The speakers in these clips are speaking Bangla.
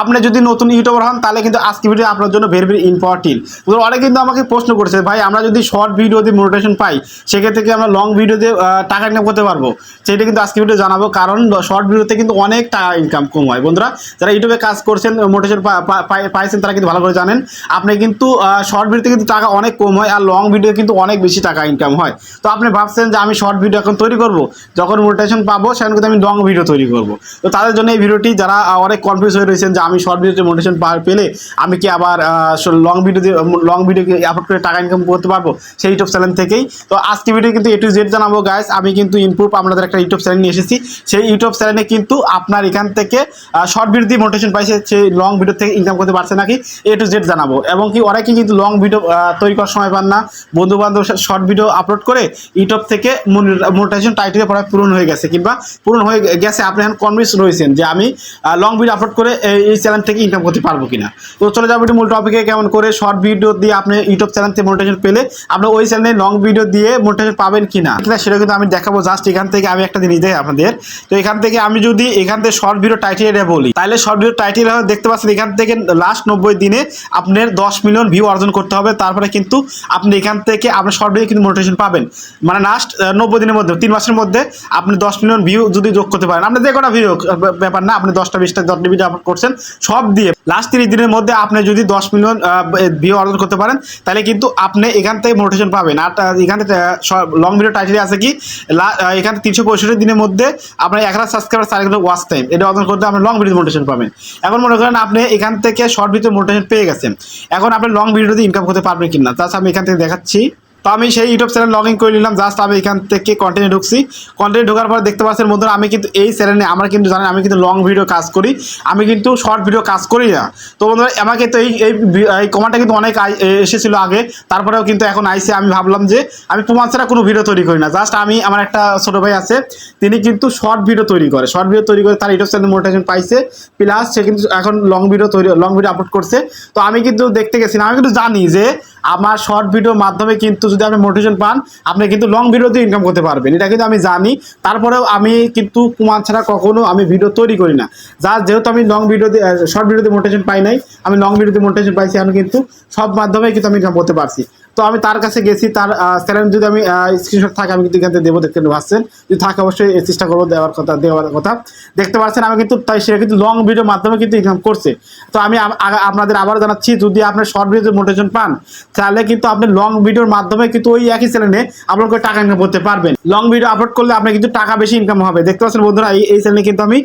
আপনি যদি নতুন ইউটিউবার হন, তাহলে কিন্তু আজকে ভিডিও আপনার জন্য ভেরি ভেরি ইম্পর্টেন্ট অনেকে কিন্তু আমাকে প্রশ্ন করেছে, ভাই, আমরা যদি শর্ট ভিডিও দিয়ে মোটিভেশন পাই, সেক্ষেত্রে কি আমরা লং ভিডিও দিয়ে টাকা ইনকাম করতে পারব? সেটা কিন্তু আজকে ভিডিও জানাব, কারণ শর্ট ভিডিওতে কিন্তু অনেক টাকা ইনকাম কম হয়। বন্ধুরা, যারা ইউটিউবে কাজ করছেন মোটিভেশন পাইছেন, তারা কিন্তু ভালো করে জানেন, আপনি কিন্তু শর্ট ভিডিওতে কিন্তু টাকা অনেক কম হয়, আর লং ভিডিও কিন্তু অনেক বেশি টাকা ইনকাম হয়। তো আপনি ভাবছেন যে আমি শর্ট ভিডিও এখন তৈরি করব? যখন মোটিভেশন পাবো, সেখানে কিন্তু আমি লং ভিডিও তৈরি করব। তো তাদের জন্য এই ভিডিওটি যারা অনেক কনফিউজ হয়ে রয়েছেন যে আমি শর্ট ভিডিওতে মোটিভেশন পেলে আমি কি আবার লং ভিডিও দিয়ে লং ভিডিও আপলোড করে টাকা ইনকাম করতে পারব? সেই ইউটিউব চ্যানেল থেকেই। তো আজকে ভিডিও কিন্তু এ টু জেড জানাব গাইস আমি কিন্তু ইমপ্রুভ আপনাদের একটা ইউটিউব চ্যানেল নিয়ে এসেছি। সেই ইউটিউব চ্যানেলে কিন্তু আপনার এখান থেকে শর্ট ভিডিও দিয়ে মোটিভেশন পাইছে, সেই লং ভিডিও থেকে ইনকাম করতে পারছে নাকি? এ টু জেড জানাব। এবং কি অনেকেই কিন্তু লং ভিডিও তৈরি করার সময় পান না? বন্ধু বান্ধব শর্ট ভিডিও আপলোড করে ইউটিউব থেকে মোটিভেশন টাইটেলে পড়া পূরণ হয়ে গেছে। কিংবা পূরণ হয়ে গেছে। আপনি এখন কনভিন্স রয়েছেন যে আমি লং ভিডিও আপলোড করে এই- চ্যানেল থেকে ইনকাম করতে পারব কিনা? তো চলে যাব একটু মূল টপিকে কেমন করে শর্ট ভিডিও দিয়ে আপনি ইউটিউব চ্যানেল থেকে মোটিভেশন পেলে আপনি ওই চ্যানেলে লং ভিডিও দিয়ে মোটিভেশন পাবেন কিনা? সেটা কিন্তু আমি দেখাবো জাস্ট এখান থেকে আমি একটা জিনিস দেয় আপনাদের। তো এখান থেকে আমি যদি এখান থেকে শর্ট ভিডিও টাইটেলটা বলি, তাহলে শর্ট ভিডিও টাইটেল দেখতে পাচ্ছেন এখান থেকে লাস্ট নব্বই দিনে আপনার দশ মিলিয়ন ভিউ অর্জন করতে হবে। তারপরে কিন্তু আপনি এখান থেকে আপনার শর্ট ভিডিও কিন্তু মোটিভেশন পাবেন। মানে লাস্ট নব্বই দিনের মধ্যে, তিন মাসের মধ্যে আপনি দশ মিলিয়ন ভিউ যদি যোগ করতে পারেন। আপনি যে কোনো ভিডিও ব্যাপার না, আপনি দশটা, বিশটা, দশটা ভিডিও আপলোড করছেন সব দিয়ে লাস্ট তিরিশ দিনের মধ্যে আপনি যদি দশ মিলিয়ন ভিউ অর্জন করতে পারেন, তাহলে কিন্তু আপনি এখান থেকে মোটিভেশন পাবেন। আর এখানে লং ভিডিও টাইটেলে আছে কি এখানে তিনশো পঁয়ষট্টি দিনের মধ্যে আপনার এক হাজার সাবস্ক্রাইবার চার ঘণ্টা ওয়াচ টাইম এটা অর্জন করতে আপনি লং ভিডিও মোটিভেশন পাবেন। এখন মনে করেন আপনি এখান থেকে শর্ট ভিডিও মোটিভেশন পেয়ে গেছেন। এখন আপনি লং ভিডিও দিয়ে ইনকাম করতে পারবেন কিনা, তাছাড়া আমি এখান থেকে দেখাচ্ছি। তো আমি সেই ইউটিউব চ্যানেল লগ ইন করে নিলাম জাস্ট আমি এখান থেকে কন্টেন্টে ঢুকছি। কন্টেন্ট ঢোকার পর দেখতে পাচ্ছেন বন্ধুরা, আমি কিন্তু এই চ্যানেলে আমরা কিন্তু জানেন, আমি কিন্তু লং ভিডিও কাজ করি, আমি কিন্তু শর্ট ভিডিও কাজ করি না। তো বন্ধুরা, আমাকে তো এই এই কমান্ডটা কিন্তু অনেক এসেছিল আগে, তারপরেও কিন্তু এখন আইসে, আমি ভাবলাম যে আমি প্রমাণ ছাড়া কোনো ভিডিও তৈরি করি না। জাস্ট আমি, আমার একটা ছোটো ভাই আছে, তিনি কিন্তু শর্ট ভিডিও তৈরি করে শর্ট ভিডিও তৈরি করে তার ইউটিউব চ্যানেল মোটিভেশন পাইছে প্লাস সে কিন্তু এখন লং ভিডিও তৈরি লং ভিডিও আপলোড করছে। তো আমি কিন্তু দেখতে গেছি না আমি কিন্তু জানি যে আমার শর্ট ভিডিওর মাধ্যমে কিন্তু যদি আপনি মোটিভেশন পান, আপনি কিন্তু লং ভিডিওতে ইনকাম করতে পারবেন। এটা কিন্তু আমি জানি। তারপরেও আমি কিন্তু কুমার ছাড়া কখনো আমি ভিডিও তৈরি করি না। যা যেহেতু আমি লং ভিডিওতে শর্ট ভিডিওতে মোটিভেশন পাই নাই, আমি লং ভিডিওতে মোটিভেশন পাইছি, আমি কিন্তু সব মাধ্যমে কিন্তু আমি ইনকাম করতে পারছি। তো আমি তার কাছে গেছি, তার চ্যানেল যদি আমি স্ক্রিনশট থাকে, আমি কিন্তু এখান থেকে দেবো, দেখতে পাচ্ছেন। যদি থাকে অবশ্যই চেষ্টা করব, দেওয়ার কথা দেওয়ার কথা। দেখতে পাচ্ছেন, আমি কিন্তু, তাই সেটা কিন্তু লং ভিডিওর মাধ্যমে কিন্তু ইনকাম করছে। তো আমি আপনাদের আবার জানাচ্ছি, যদি আপনি শর্ট ভিডিওতে মোটিভেশন পান, তাহলে কিন্তু আপনি লং ভিডিওর মাধ্যমে কিন্তু ওই একই চ্যানেলে আপলোড করে টাকা ইনকাম করতে পারবেন। লং ভিডিও আপলোড করলে আপনি কিন্তু টাকা বেশি ইনকাম হবে। দেখতে পাচ্ছেন বন্ধুরা, এই এই চ্যানেলে কিন্তু আমি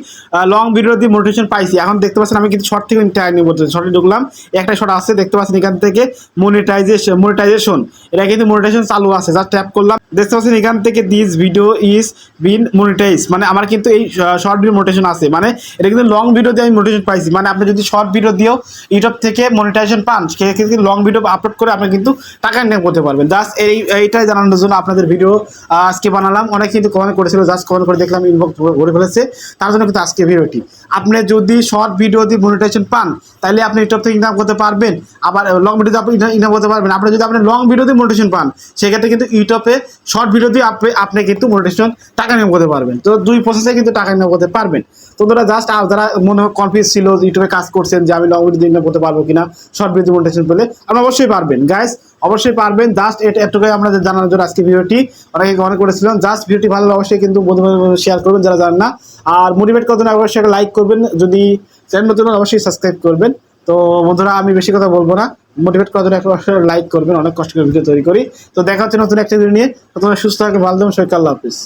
লং ভিডিও দিয়ে মোটিভেশন পাইছি। এখন দেখতে পাচ্ছেন, আমি কিন্তু শর্ট থেকে টাকা নিয়ে বলতে শর্টে ঢুকলাম। একটা শর্ট আছে, দেখতে পাচ্ছেন এখান থেকে মনিটাইজেশন মনিটাইজেশন এটা কিন্তু মনিটাইজেশন চালু আছে জাস্ট ট্যাপ করলাম। দেখতে পাচ্ছেন, এখান থেকে this video is been monetize মানে আমার কিন্তু এই শর্ট ভিডিও মোটিভেশন আছে। মানে এটা কিন্তু লং ভিডিও দিয়ে আমি মোটিভেশন পাইছি। মানে আপনি যদি শর্ট ভিডিও দিয়েও ইউটিউব থেকে মনিটাইজেশন পান, সেক্ষেত্রে লং ভিডিও আপলোড করে আপনি কিন্তু টাকা ইনকাম করতে পারবেন। জাস্ট এই, এইটাই জানানোর জন্য আপনাদের ভিডিও আজকে বানালাম। অনেক কিন্তু কমেন্ট করেছিল জাস্ট কমেন্ট করে দেখলাম ইনবক্স ভরে ফেলেছে। তার জন্য কিন্তু আজকে ভিডিওটি আপনি যদি শর্ট ভিডিও দিয়ে মনিটাইজেশন পান, তাহলে আপনি ইউটিউব থেকে ইনকাম করতে পারবেন। আবার লং ভিডিওতে আপনি ইনকাম করতে পারবেন। আপনি যদি আপনি লং ভিডিও দিয়ে মোটিভেশন পান, সেক্ষেত্রে কিন্তু ইউটিউবে শর্ট ভিডিও দিয়ে আপনি আপনি কিন্তু মোটিভেশন টাকা ইনকাম করতে পারবেন। তো দুই প্রসেসে কিন্তু টাকা ইনকাম করতে পারবেন। তো তোরা জাস্ট যারা মনে হয় কনফিউজ ছিল ইউটিউবে কাজ করছেন যে আমি লং ভিডিও ইনকাম করতে পারব কিনা শর্ট ভিডিও মোটিভেশন পেলে আপনি অবশ্যই পারবেন। গাইস অবশ্যই পারবেন। জাস্ট এটা এটুকুই আপনাদের জানানোর জন্য আজকে ভিডিওটি অনেকে মনে করেছিলাম জাস্ট ভিডিওটি ভালো অবশ্যই কিন্তু বন্ধু শেয়ার করবেন যারা জানেন না। আর মোটিভেট জন্য অবশ্যই লাইক করবেন। যদি চ্যানেল নতুন অবশ্যই সাবস্ক্রাইব করবেন। তো বন্ধুরা, আমি বেশি কথা বলব না। মোটিভেট করার জন্য একটা লাইক করবেন, অনেক কষ্ট করে ভিডিও তৈরি করি। তো দেখা হচ্ছে নতুন একটা ভিডিও নিয়ে। তোমরা সুস্থ থাকে ভালো দেবেন সবাইকে আল্লাহ হাফিজ।